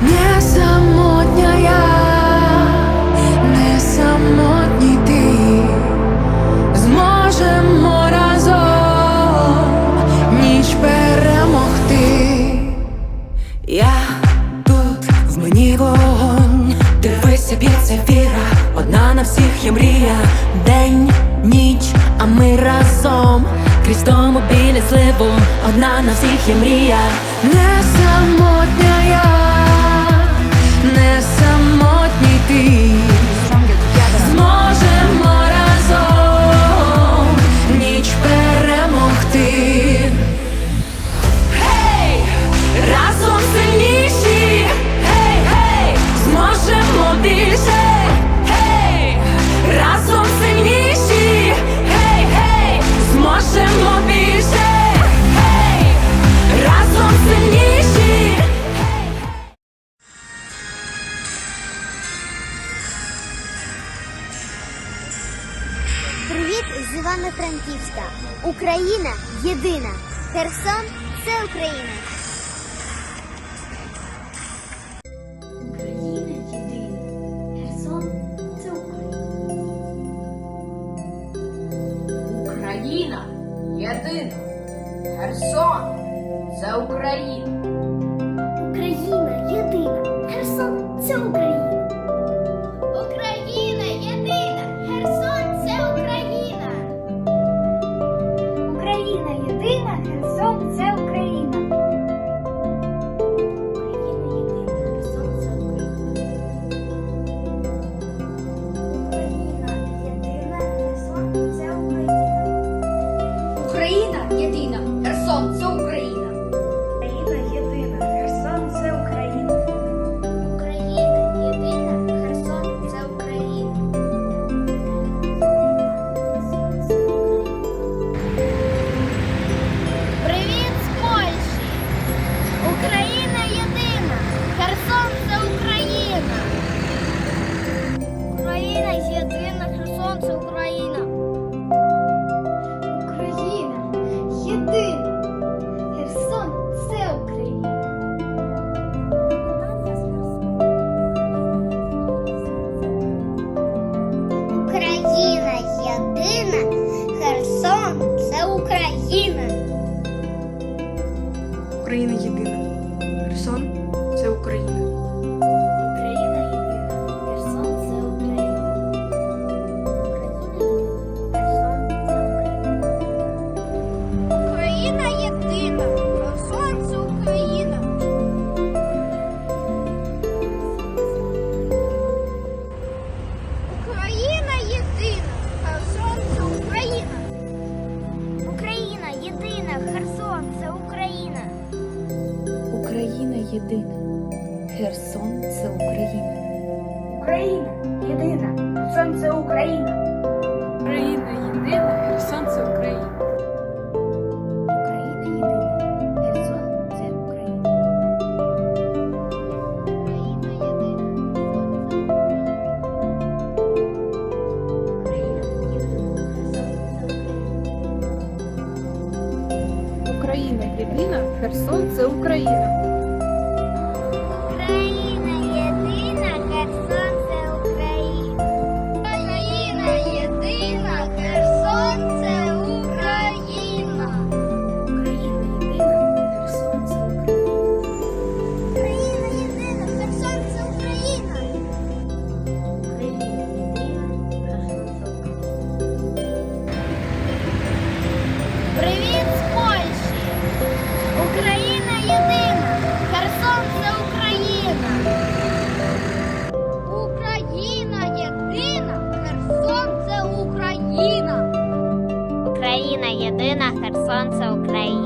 Не самотня я, не самотній ти, зможемо разом ніч перемогти. Я тут в мені вогонь, дивися, б'ється віра, одна на всіх є мрія, день, ніч, а ми разом, крізь біля зливу, одна на всіх є мрія, не самотня я, не сама. Івано-Франківська. Україна єдина. Херсон це Україна. Україна єдина. Херсон це Україна. Україна єдина. Херсон це Україна. один. Єдина. Херсон це Україна. Україна єдина. Херсон це Україна. Україна єдина. Херсон це Україна. Україна єдина, Херсон це Україна. Україна єдина, Україна єдина. Херсон це Україна. Україна Калитина, Херсон, це Україна.